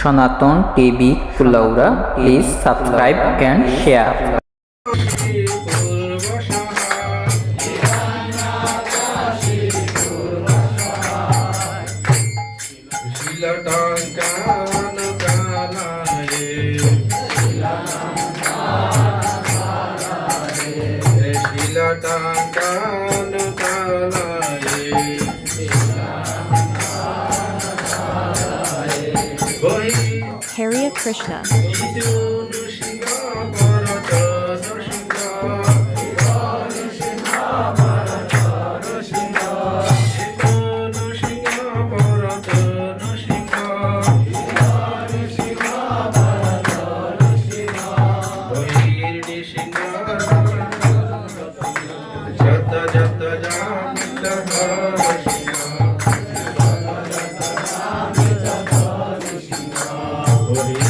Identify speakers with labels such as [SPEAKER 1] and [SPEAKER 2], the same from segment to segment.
[SPEAKER 1] Sanatan TV Kulaura please subscribe and share
[SPEAKER 2] Lord, God.
[SPEAKER 3] Haria Krishna.
[SPEAKER 2] Hari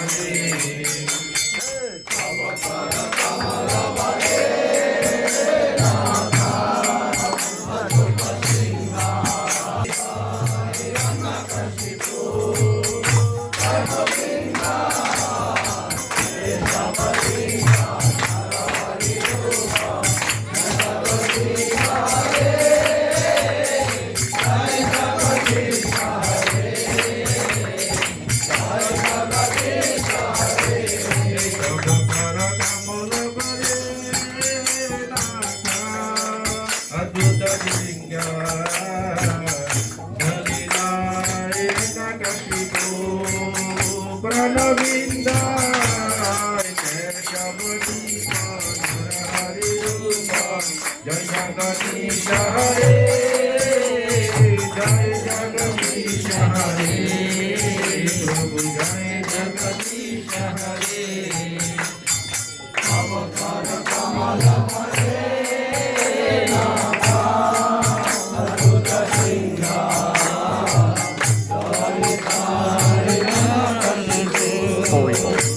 [SPEAKER 2] সুন্দর কেশব হরে জয় জগদীশ হরে জয় জগদীশ হরে প্রভু জয় জগদীশ হরে Unbelievable.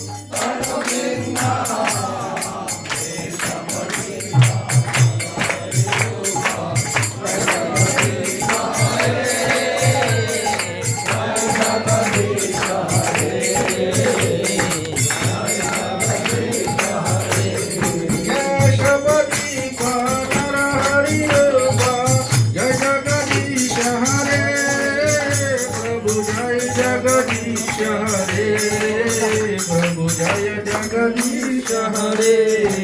[SPEAKER 2] জয় জগদীশ হরে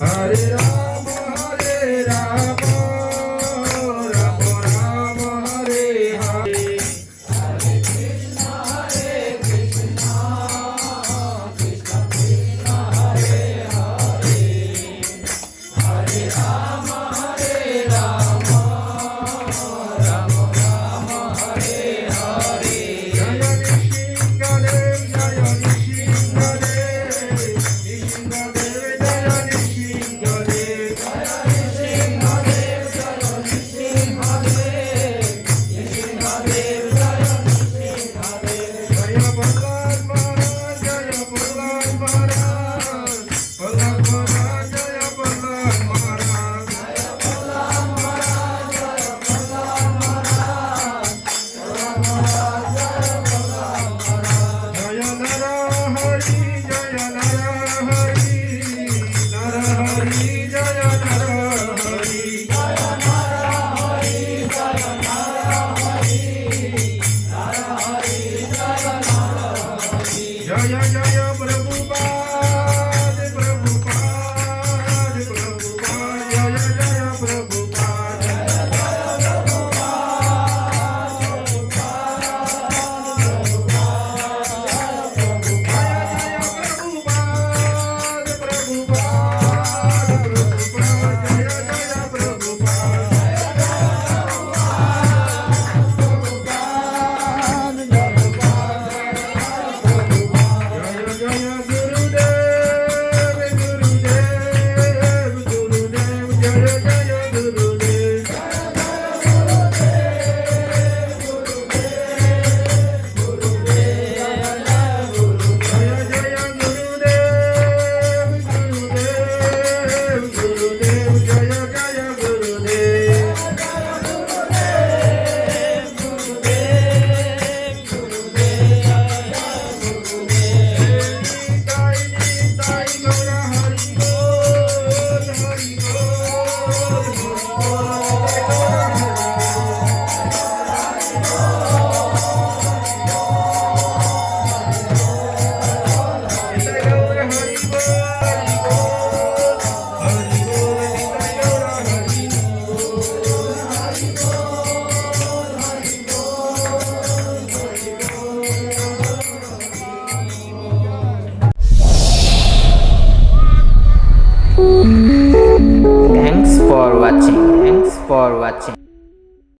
[SPEAKER 1] Hare Rama. watching.